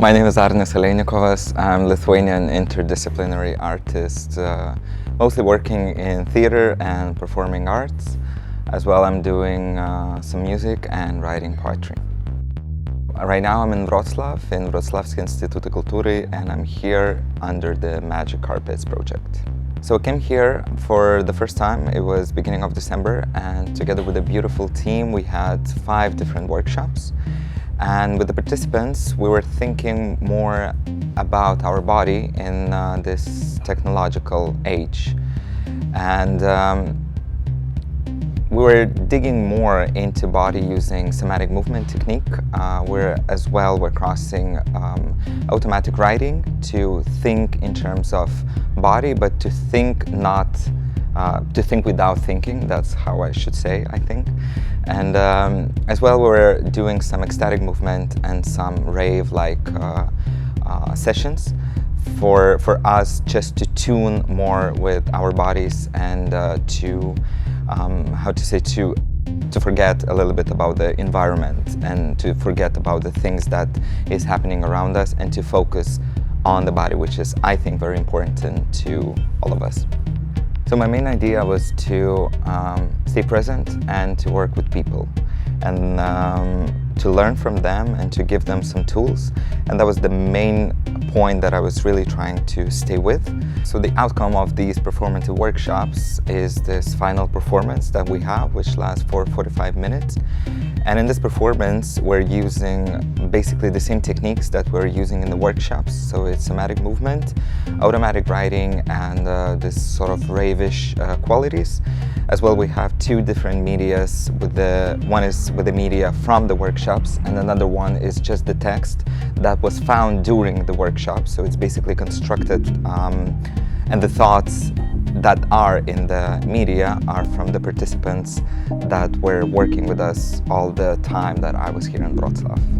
My name is Arnis Aleinikovas. I'm a Lithuanian interdisciplinary artist, uh, mostly working in theater and performing arts. As well, I'm doing uh, some music and writing poetry. Right now, I'm in Wrocław, in Wrocławski Instytut Kultury, and I'm here under the Magic Carpets project. So I came here for the first time. It was beginning of December, and together with a beautiful team, we had five different workshops. And with the participants, we were thinking more about our body in uh, this technological age. And um, we were digging more into body using somatic movement technique. Uh, we're as well we're crossing um, automatic writing to think in terms of body, but to think not uh, to think without thinking. That's how I should say, I think. And um, as well, we're doing some ecstatic movement and some rave-like uh, uh, sessions for for us just to tune more with our bodies and uh, to um, how to say to to forget a little bit about the environment and to forget about the things that is happening around us and to focus on the body, which is, I think, very important to all of us. So my main idea was to um, stay present and to work with people. And um, to learn from them and to give them some tools. And that was the main point that I was really trying to stay with. So the outcome of these performative workshops is this final performance that we have, which lasts for 45 minutes. And in this performance, we're using basically the same techniques that we're using in the workshops. So it's somatic movement, automatic writing, and uh, this sort of ravish uh, qualities. As well, we have two different medias. With the one is with the media from the workshops, and another one is just the text that was found during the workshop. So it's basically constructed, um, and the thoughts that are in the media are from the participants that were working with us all the time that I was here in Wrocław.